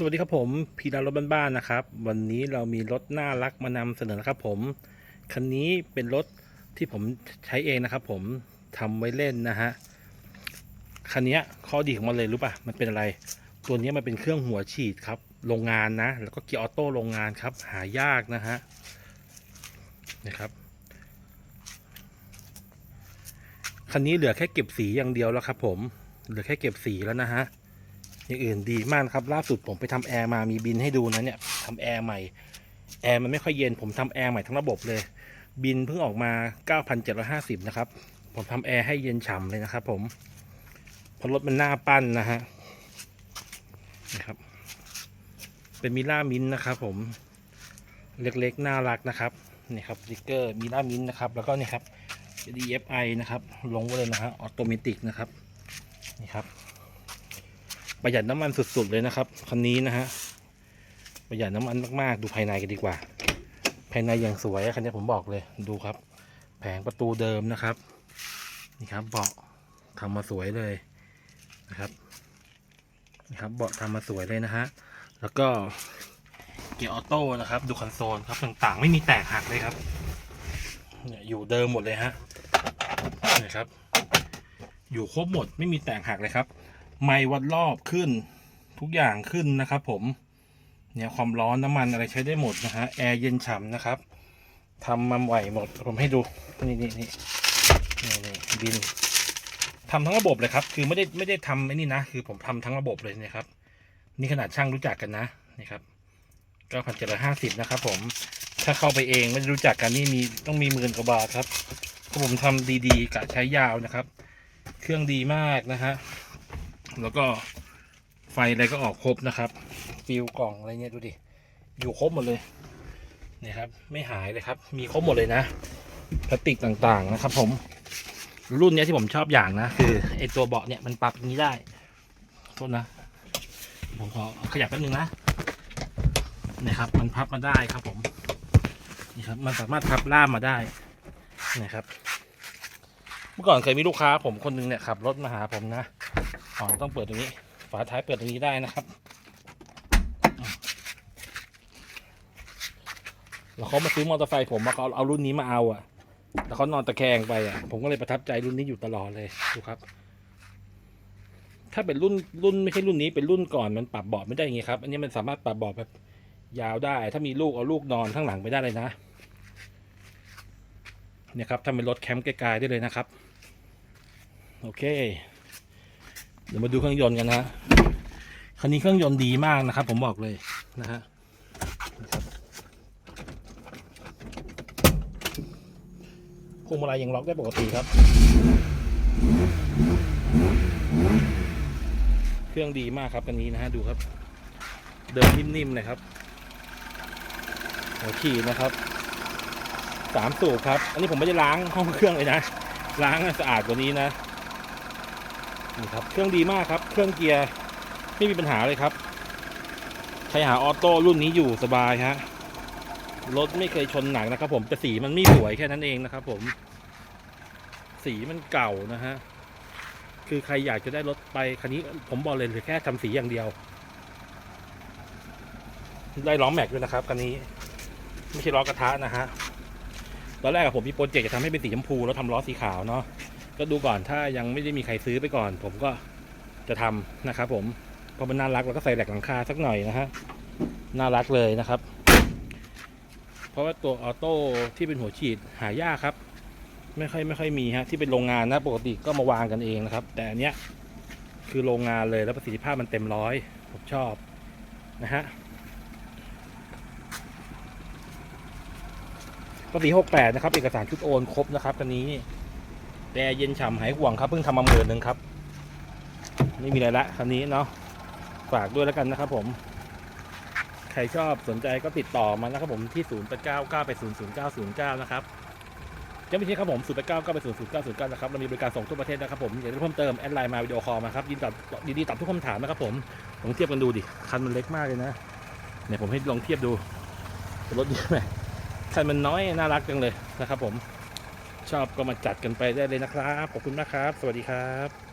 สวัสดีครับผมพีดารถบ้านๆนะครับ วันนี้เรามีรถน่ารักมานำเสนอนะครับผมคันนี้เป็นรถที่ผมใช้เองนะครับ ผมทำไว้เล่นนะฮะคันนี้ข้อดีของมันเลยรู้ป่ะมันเป็นอะไร ตัวนี้มันเป็นเครื่องหัวฉีดครับโรงงานนะ แล้วก็เกียร์ออโต้โรงงานครับ หายากนะฮะนะครับคันนี้เหลือแค่เก็บสีอย่างเดียวแล้วครับ ผมเหลือแค่เก็บสีแล้วนะฮะ อย่างอื่นดีมากครับล่าสุดผมไปทำแอร์มามีบินให้ดูนะเนี่ยทำแอร์ใหม่แอร์มันไม่ค่อยเย็นผมทำแอร์ใหม่ทั้งระบบเลย บินเพิ่งออกมา 9,750 นะครับ ผมทำแอร์ให้เย็นฉ่ำเลยนะครับ ผมเพราะรถมันหน้าปั้นนะฮะนะครับ เป็นมิล่ามินนะครับ ผมเล็กๆน่ารักนะครับนี่ครับสติกเกอร์มิล่ามินนะครับแล้วก็นี่ครับ DFI นะครับลงไว้เลยนะฮะออโตเมติกนะครับนี่ครับ ประหยัดน้ำมันสุดๆเลยนะครับคันนี้นะฮะประหยัดน้ำมันมากๆ ดูภายในกันดีกว่า ภายในอย่างสวยอะคันนี้ผมบอกเลยดูครับ แผงประตูเดิมนะครับ นี่ครับเบาะทำมาสวยเลยนะครับนี่ครับเบาะทำมาสวยเลยนะฮะแล้วก็เกียร์ออโต้นะครับ ดูคอนโซลครับต่างๆ ไม่มีแตกหักเลยครับเนี่ยอยู่เดิมหมดเลยฮะนี่ครับ อยู่ครบหมดไม่มีแตกหักเลยครับ ไมวัดรอบขึ้น ทุกอย่างขึ้นนะครับ ผม เนี่ยความร้อนน้ำมันอะไรใช้ได้หมดนะฮะแอร์เย็นฉ่ำนะครับทำมาไหวหมดผมให้ดูนี่นี่นี่นี่นี่บินทำทั้งระบบเลยครับ คือไม่ได้ไม่ได้ทำไอ้นี่นะ คือผมทำทั้งระบบเลยนะครับ นี่ขนาดช่างรู้จักกันนะนี่ครับเก้าพันเจ็ดร้อยห้าสิบนะครับผมถ้าเข้าไปเองไม่รู้จักกันนี่มีต้องมีหมื่นกว่าบาทครับเพราะผมทำดีๆกะใช้ยาวนะครับ เครื่องดีมากนะฮะ แล้วก็ไฟอะไรก็ออกครบนะครับฟิลกล่องอะไรเงี้ยดูดิอยู่ครบหมดเลยนี่ครับ ไม่หายเลยครับ มีครบหมดเลยนะพลาสติกต่างๆนะครับ ผม รุ่นเนี้ยที่ผมชอบอย่างนะ คือไอตัวเบาะเนี่ยมันปรับอย่างนี้ได้โทษนะ ผมขอขยับแป๊บนึงนะนี่ครับ มันพับมาได้ครับผมนี่ครับ มันสามารถพับล่ามมาได้นะครับ เมื่อก่อนเคยมีลูกค้าผมคนหนึงเนี่ยขับรถมาหาผมนะ อ๋อต้องเปิดตรงนี้ ฝาท้ายเปิดตรงนี้ได้นะครับ แล้วเขามาซื้อมอเตอร์ไซค์ผมมาเขาเอารุ่นนี้มาเอาอะ แล้วเขานอนตะแคงไปอะ ผมก็เลยประทับใจรุ่นนี้อยู่ตลอดเลยดูครับ ถ้าเป็นรุ่นรุ่นไม่ใช่รุ่นนี้เป็นรุ่นก่อนมันปรับเบาะไม่ได้อย่างงี้ครับ อันนี้มันสามารถปรับเบาะแบบยาวได้ ถ้ามีลูกเอาลูกนอนข้างหลังไปได้เลยนะเนี่ยครับถ้าเป็นรถแคมป์ไกลๆได้เลยนะครับ โอเค เดี๋ยวมาดูเครื่องยนต์กันนะฮะคันนี้เครื่องยนต์ดีมากนะครับ ผมบอกเลยนะฮะครับพวงมาลัยยังล็อกได้ปกติครับ เครื่องดีมากครับคันนี้นะฮะดูครับ เดินนิ่มๆเลยครับหัวขี่นะครับสามสูบครับ อันนี้ผมไม่ได้ล้างห้องเครื่องเลยนะ ล้างให้สะอาดกว่านี้นะ นี่ครับเครื่องดีมากครับ เครื่องเกียร์ไม่มีปัญหาเลยครับ ใครหาออโต้รุ่นนี้อยู่สบายฮะรถไม่เคยชนหนักนะครับผมแต่สีมันไม่สวยแค่นั้นเองนะครับผม สีมันเก่านะฮะคือใครอยากจะได้รถไปคันนี้ผมบอกเลยเหลือแค่ทำสีอย่างเดียว ได้ล้อแม็กด้วยนะครับคันนี้ ไม่ใช่ล้อกระทะนะฮะตอนแรกผมมีโปรเจกต์จะทำให้เป็นสีชมพูแล้วทำล้อสีขาวเนาะ ก็ดูก่อนถ้ายังไม่ได้มีใครซื้อไปก่อน ผมก็จะทำนะครับผมเพราะมันน่ารักแล้วก็ใส่แหลกหลังคาสักหน่อยนะฮะน่ารักเลยนะครับ เพราะว่าตัวออโต้ที่เป็นหัวฉีดหายากครับ ไม่ค่อยไม่ค่อยมีฮะที่เป็นโรงงานนะปกติก็มาวางกันเองนะครับ แต่อันเนี้ยคือโรงงานเลยแล้วประสิทธิภาพมันเต็มร้อยผมชอบนะฮะภาษีหกแปดนะครับ เอกสารชุดโอนครบนะครับคันนี้ แต่เย็นฉ่ำหายห่วงครับเพิ่งทำมาหมื่นหนึ่งครับ ไม่มีอะไรละคันนี้เนาะฝากด้วยแล้วกันนะครับผม ใครชอบสนใจก็ติดต่อมานะครับผมที่ 0 8 9 9ไป0 0 9 0 9 นะครับย้ำอีกทีครับผม0 8 9 9ไป0 0 9 0 9 นะครับ เรามีบริการส่งทั่วประเทศนะครับผมอยากจะเพิ่มเติมแอดไลน์มาวิดีโอคอลมาครับยินดีตอบยินดีตอบทุกคำถามนะครับผมลองเทียบกันดูดิ คันมันเล็กมากเลยนะเนี่ยผมให้ลองเทียบดูรถเยอะไหมคันมันน้อยน่ารักจังเลยนะครับผม ชอบก็มาจัดกันไปได้เลยนะครับ ขอบคุณมากครับ สวัสดีครับ